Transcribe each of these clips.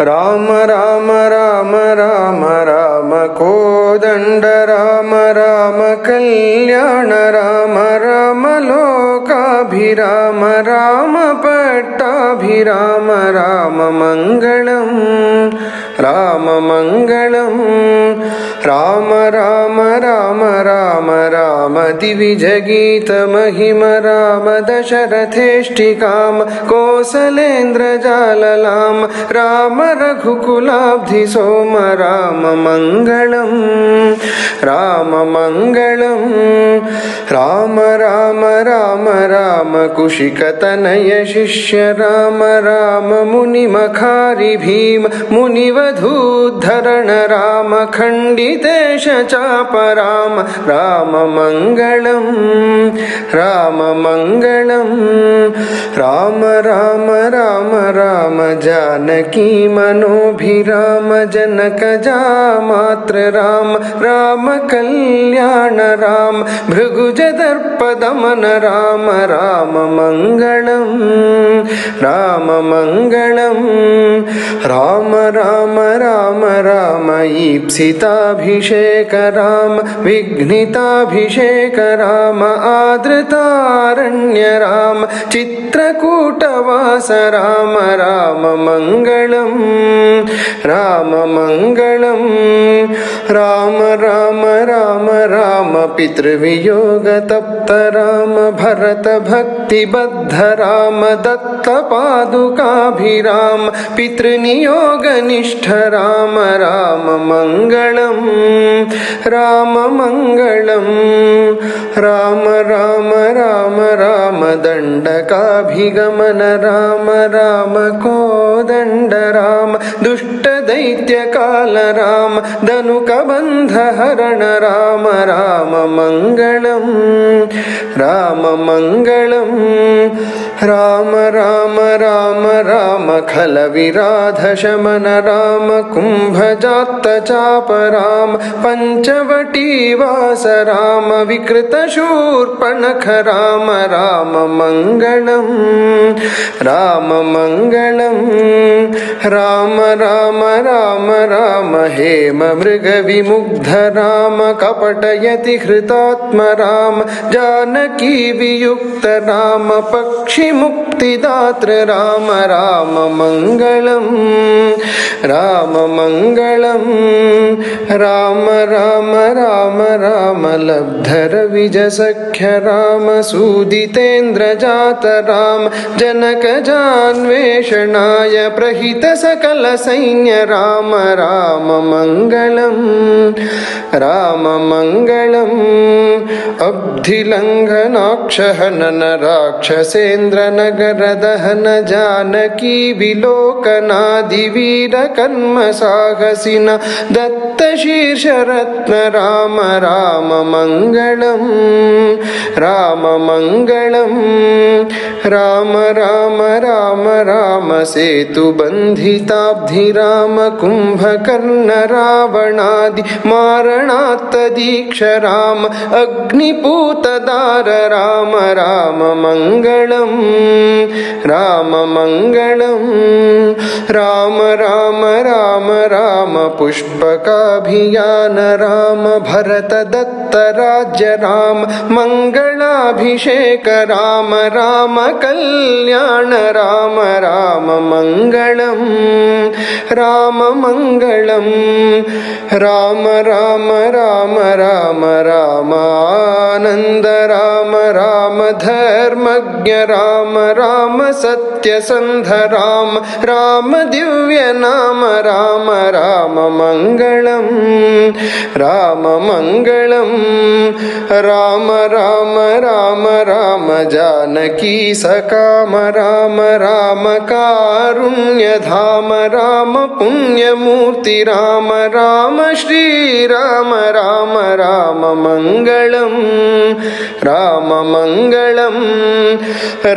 राम राम राम राम राम कोदण्ड राम राम कल्याण राम राम लोकाभिराम राम पट्टाभिराम राम मङ्गलम् राम मङ्गलम् राम राम राम राम राम दिविजगीतमहिम राम दशरथेष्टिकां कोसलेन्द्रजाललां राम रघुकुलाब्धि सोम राम मङ्गलम् राम राम राम राम राम कुशिकतनय शिष्य, राम राम मुनिमखारि भीम, मुनिवधूद्धरण राम, खण्डितेश चाप राम राम मङ्गलम् राम मङ्गलम् राम राम राम राम जानकी मनोभिराम, जनक जामात्र राम राम कल्याण राम भृगुजदर्पदमन राम राम मङ्गलम् राम राम राम राम, ईप्सिताभिषेक राम, विघ्निताभिषेक राम आदृतारण्य राम चित्रकूटवास राम राम मङ्गलम् राम मङ्गलम् राम राम राम तप्त पितृवियोगतप्त राम भरत भक्तिबद्ध राम, दत्तपादुकाभिराम। पितृनियोगनिष्ठ राम राम मङ्गलम् राम मङ्गलम् राम राम राम राम। दण्डकाभिगमन राम राम कोदण्ड राम दुष्टदैत्यकाल राम धनुकबन्धहरण राम राम मङ्गलम् राम मङ्गलम् राम राम राम राम खलविराधशमन राम कुम्भजात्तचाप राम पञ्चवटीवास राम विकृतशूर्पणख राम राम राम मङ्गलम् राम राम राम राम, हेम मृगविमुग्ध राम, कपटयति हृतात्म, राम, जानकी वियुक्त, राम पक्षिमुक्तिदात्र राम राम राम मङ्गलम् राम राम राम राम लब्धरविजसख्य राम सूदितेन्द्रजात राम जनकजान्वेषणाय प्रहित सकल सैन्य राम राम मङ्गलम् राम मङ्गलम् अब्धिलङ्घनाक्षहनन राक्षसेन्द्रनगरदहन जानकी विलोकनादिवीरकर्म साहसिन दत्तशीर्षरत्न राम राम मङ्गलम् राम राम राम राम राम कुम्भकर्ण रावणादि मारणात्तदीक्ष राम अग्निपूतदार राम राम मङ्गलम् राम मङ्गलम् राम राम राम राम, पुष्पकाभियान, राम भरत दत्त राज्य, राम मङ्गलाभिषेक राम ராம ராம கல்யாண ராம ராம மங்களம் ராம மங்களம். राम राम राम राम रामानन्द राम राम धर्मज्ञ राम राम सत्यसन्ध राम राम दिव्य नाम राम राम मङ्गलम् राम मङ्गलम् राम राम राम राम जानकी सकाम राम राम कारुण्यधाम राम पुण्यमूर्ति राम राम श्रीराम, राम राम मङ्गलम् राम मङ्गलम्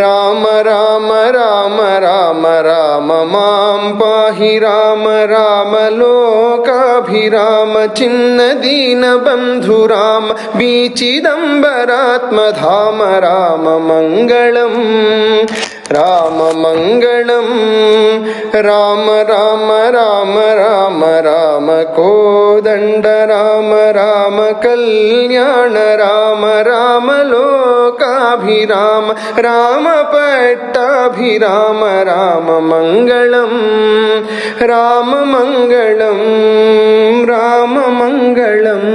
राम राम राम राम राम माँ पाहि, राम राम लोकाभिराम छिन्नदीनबन्धु राम बीचिदम्बरात्मधाम राम मङ्गलम् ராமமங்கணம் ராம ராம ராம ராம ராம கோதண்ட ராம ராம கல்யாண ராம ராம லோகாபிராம ராம பட்டாபிராம ராம மங்களம் ராம மங்களம் ராம மங்களம்.